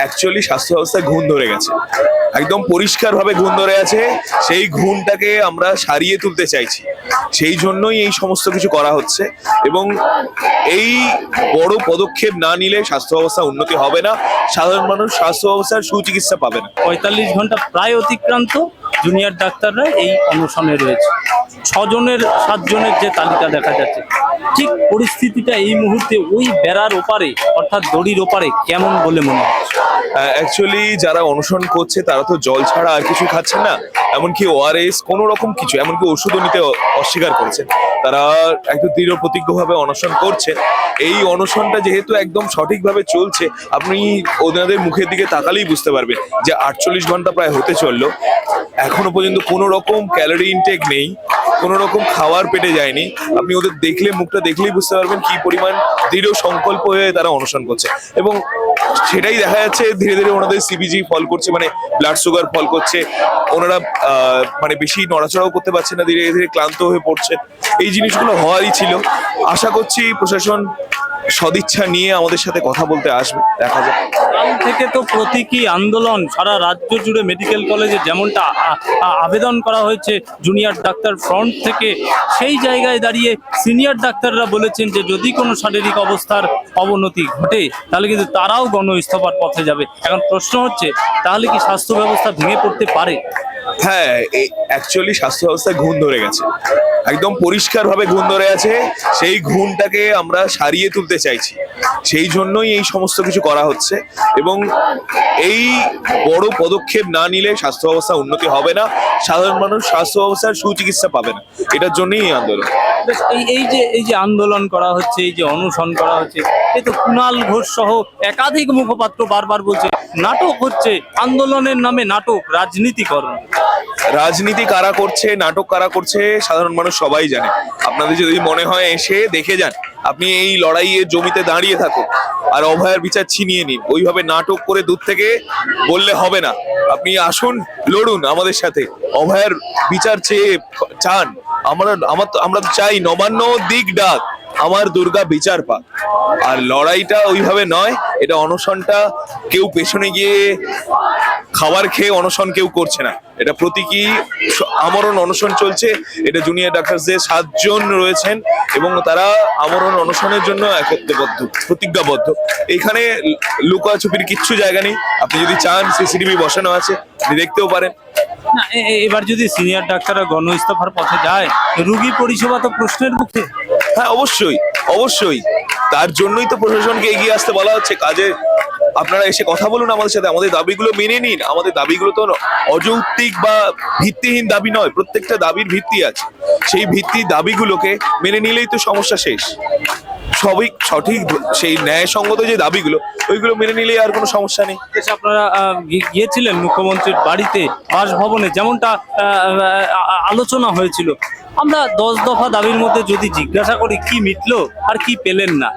Actually স্বাস্থ্য ব্যবস্থায় ঘুণ ধরে গেছে। একদম পরিষ্কার ভাবে ঘুণ ধরে আছে, সেই ঘুণটাকে আমরা সারিয়ে তুলতে চাইছি। সেই জন্যই এই সমস্ত কিছু করা হচ্ছে এবং এই বড় পদক্ষেপ না নিলে স্বাস্থ্য ব্যবস্থা উন্নতি হবে না। সাধারণ মানুষ স্বাস্থ্য ব্যবস্থার সুচিকিৎসা পাবে না। পঁয়তাল্লিশ ঘণ্টা প্রায় অতিক্রান্ত জুনিয়র ডাক্তাররা এই অনশনে রয়েছে। ছজনের, সাতজনের যে তালিকা দেখা যাচ্ছে। ঠিক পরিস্থিতিটা এই মুহূর্তে ওই বেড়ার ওপারে, অর্থাৎ দড়ির ওপারে কেমন বলে মনে অ্যাকচুয়ালি যারা অনশন করছে, তারা তো জল ছাড়া আর কিছু খাচ্ছে না। এমনকি ওআরএস কোনো রকম কিছু, এমনকি ওষুধও নিতে অস্বীকার করেছেন তারা একটু দৃঢ় প্রতিজ্ঞভাবে অনশন করছে। এই অনশনটা যেহেতু একদম সঠিকভাবে চলছে, আপনি ওনাদের মুখের দিকে তাকালেই বুঝতে পারবেন যে আটচল্লিশ ঘণ্টা প্রায় হতে চলল। এখনও পর্যন্ত কোনো রকম ক্যালোরি ইনটেক নেই। কোনো রকম খাওয়ার পেটে যায়নি। আপনি ওদের দেখলে, মুখটা দেখলেই বুঝতে পারবেন কি পরিমাণ দৃঢ় সংকল্প হয়ে তারা অনশন করছে। এবং সেটাই দেখা যাচ্ছে, ধীরে ধীরে ওনাদের সিবিজি ফল করছে মানে ব্লাড সুগার ফল করছে। ওনারা মানে বেশি নড়াচড়াও করতে পারছে না, ধীরে ধীরে ক্লান্ত হয়ে পড়ছে। এই জিনিসগুলো হওয়ারই ছিল। আশা করছি প্রশাসন সদিচ্ছা নিয়ে আমাদের সাথে কথা বলতে আসবে, দেখা যাক। থেকে তো প্রতীকী আন্দোলন, সারা রাজ্য জুড়ে মেডিকেল কলেজে যেমনটা আবেদন করা হয়েছে জুনিয়র ডাক্তার ফ্রন্ট থেকে, সেই জায়গায় দাঁড়িয়ে সিনিয়র ডাক্তাররা বলেছেন যে যদি কোনো শারীরিক অবস্থার অবনতি ঘটে, তাহলে কিন্তু তারাও গণ ইস্তফার পথে যাবে। এখন প্রশ্ন হচ্ছে, তাহলে কি স্বাস্থ্য ব্যবস্থা ভেঙে পড়তে পারে? হ্যাঁ অ্যাকচুয়ালি স্বাস্থ্য ব্যবস্থায় ঘুণ ধরে গেছে। একদম পরিষ্কার ভাবে ঘুণ ধরে আছে। সেই ঘুণটাকে আমরা সারিয়ে তুলতে চাইছি। সেই জন্যই এই সমস্ত কিছু করা হচ্ছে এবং এই বড় পদক্ষেপ না নিলে স্বাস্থ্য ব্যবস্থা উন্নতি হবে না। সাধারণ মানুষ স্বাস্থ্য ব্যবস্থার সুচিকিৎসা পাবে না। এটার জন্যই এই আন্দোলন। এই এই যে এই যে আন্দোলন করা হচ্ছে, এই যে অনুসরণ করা হচ্ছে, এ তো কুণাল ঘোষ সহ একাধিক মুখপাত্র বারবার বলছে, নাটক হচ্ছে, আন্দোলনের নামে নাটক, রাজনীতিকরণ। রাজনীতি কারা করছে, নাটক কারা করছে, সাধারণ মানুষ সবাই জানে। আপনাদের যদি মনে হয় এসে দেখে যান, আপনি এই লড়াইয়ের জমিতে দাঁড়িয়ে থাকুন, আর অভয়ের বিচার ছিনিয়ে নিন। ওইভাবে নাটক করে দূর থেকে বললে হবে না। আপনি আসুন, লড়ুন আমাদের সাথে। অভয়ের বিচার চেয়ে চান। আমরা, আমার তো- আমরা চাই নবান্ন দিক ডাক, আমার দুর্গা বিচার পাক। আর লড়াইটা ওইভাবে নয়, এটা অনশনটা কেউ পেছনে গিয়ে খাবার খেয়ে অনশন কেউ করছে না। এটা প্রতীকী আমরণ অনশন চলছে। এটা জুনিয়র ডাক্তারদের সাতজন রয়েছেন এবং তারা আমরণ অনশনের জন্য একত্রবদ্ধ প্রতিজ্ঞাবদ্ধ। এখানে লুকাছুপির কিচ্ছু জায়গা নেই। আপনি যদি চান সিসিটিভি বসানো আছে আপনি দেখতেও পারেন। না এবার যদি সিনিয়র ডাক্তাররা গণ ইস্তফার পথে যায় রুগী পরিষেবা তো প্রশ্নের মুখে। হ্যাঁ অবশ্যই অবশ্যই। তার জন্যই তো প্রশাসনকে এগিয়ে আসতে বলা হচ্ছে। কাজে আপনারা এসে কথা বলুন আমাদের সাথে। আমাদের দাবিগুলো মেনে নিন। আমাদের দাবিগুলো তো অযৌক্তিক বা ভিত্তিহীন দাবি নয়, প্রত্যেকটা দাবির ভিত্তি আছে। সেই ভিত্তি দাবিগুলোকে মেনে নিলেই তো সমস্যা শেষ। সবই সঠিক, সেই ন্যায়সঙ্গত যে দাবিগুলো, ওইগুলো মেনে নিলেই আর কোনো সমস্যা নেই। আপনারা গিয়েছিলেন মুখ্যমন্ত্রীর বাড়িতে, বাসভবনে, যেমনটা আলোচনা হয়েছিল। আমরা দশ দফা দাবির মধ্যে যদি জিজ্ঞাসা করি, কি মিটলো আর কি পেলেন না?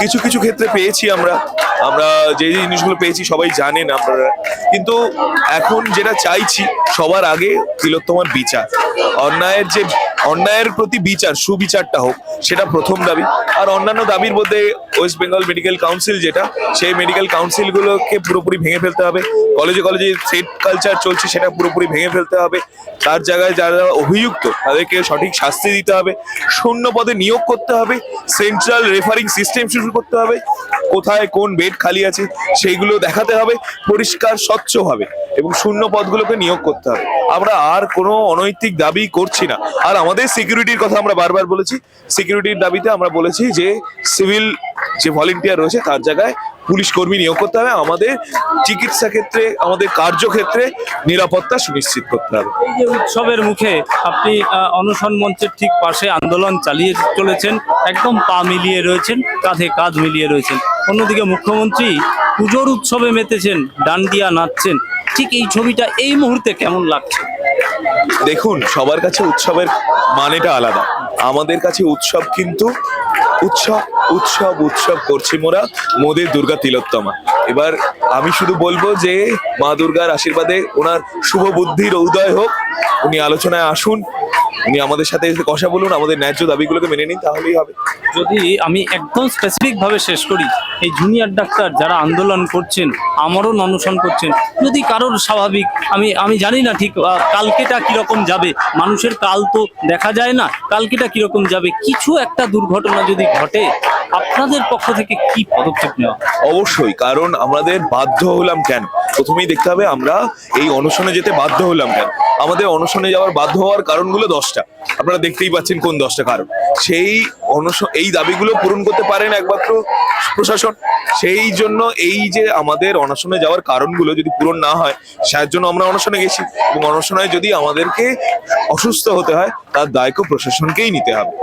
কিছু কিছু ক্ষেত্রে পেয়েছি আমরা। আমরা যে জিনিসগুলো পেয়েছি সবাই জানেন আপনারা কিন্তু এখন যেটা চাইছি, সবার আগে তিলোত্তমার বিচার। অন্যায়ের যে অন্যায়ের প্রতি বিচার, সুবিচারটা হোক, সেটা প্রথম দাবি। আর অন্যান্য দাবির মধ্যে ওয়েস্ট বেঙ্গল মেডিকেল কাউন্সিল যেটা, সেই মেডিকেল কাউন্সিলগুলোকে পুরোপুরি ভেঙে ফেলতে হবে। কলেজে কলেজে সেট কালচার চলছে, সেটা পুরোপুরি ভেঙে ফেলতে হবে। তার জায়গায় যারা অভিযুক্ত, তাদেরকে সঠিক শাস্তি দিতে হবে। শূন্য পদে নিয়োগ করতে হবে। সেন্ট্রাল রেফারিং সিস্টেম শুরু করতে হবে। কোথায় কোন বেড খালি আছে, সেইগুলো দেখাতে হবে। পরিষ্কার, স্বচ্ছভাবে। এবং শূন্য পদগুলোকে নিয়োগ করতে হবে। আমরা আর কোনো অনৈতিক দাবি করছি না। আর আমাদের সিকিউরিটির কথা আমরা বারবার বলেছি। সিকিউরিটির দাবিতে আমরা বলেছি যে সিভিল যে ভলেন্টিয়ার রয়েছে তার জায়গায় পুলিশ কর্মী নিয়োগ করতে হবে। আমাদের চিকিৎসা ক্ষেত্রে আমাদের কার্যক্ষেত্রে নিরাপত্তা সুনিশ্চিত করতে হবে। এই যে উৎসবের মুখে আপনি অনশন মঞ্চের ঠিক পাশে আন্দোলন চালিয়ে চলেছেন একদম পা মিলিয়ে রয়েছেন কাঁধে কাঁধ মিলিয়ে রয়েছেন। অন্যদিকে মুখ্যমন্ত্রী পুজোর উৎসবে মেতেছেন ডান্ডিয়া নাচছেন। ঠিক এই ছবিটা এই মুহূর্তে কেমন লাগছে? দেখুন সবার কাছে উৎসবের মানেটা আলাদা। আমাদের কাছে উৎসব কিন্তু উৎসব উৎসব উৎসব করছি মোরা। মোদের দুর্গা তিলোত্তমা। এবার আমি শুধু বলব যে, মা দুর্গার আশীর্বাদে ওনার শুভ বুদ্ধির উদয় হোক। উনি আলোচনায় আসুন। উনি আমাদের সাথে এসে কথা বলুন আমাদের ন্যায্য দাবিগুলোকে মেনে নিন তাহলেই হবে। যদি আমি একদম স্পেসিফিক ভাবে শেষ করি এই জুনিয়র ডাক্তার যারা আন্দোলন করছেন আমারও অনশন করছেন যদি কারোর স্বাভাবিক আমি আমি জানি না ঠিক কালকেটা কীরকম যাবে মানুষের কাল তো দেখা যায় না কালকেটা কীরকম যাবে কিছু একটা দুর্ঘটনা যদি ঘটে আপনাদের পক্ষ থেকে কি পদক্ষেপ নেওয়া? অবশ্যই কারণ আমাদের বাধ্য হলাম কেন? প্রথমেই দেখতে হবে আমরা এই অনশনে যেতে বাধ্য হলাম কেন? আমাদের অনশনে যাওয়ার বাধ্য হওয়ার কারণগুলো দশটা। আপনারা দেখতেই পাচ্ছেন কোন দশটা কারণ। সেই অনশন এই দাবিগুলো পূরণ করতে পারেন একমাত্র প্রশাসন। সেই জন্য এই যে আমাদের অনশনে যাওয়ার কারণগুলো যদি পূরণ না হয় তার জন্য আমরা অনশনে গেছি। এবং অনশনে যদি আমাদেরকে অসুস্থ হতে হয়, তার দায়কে প্রশাসনকেই নিতে হবে।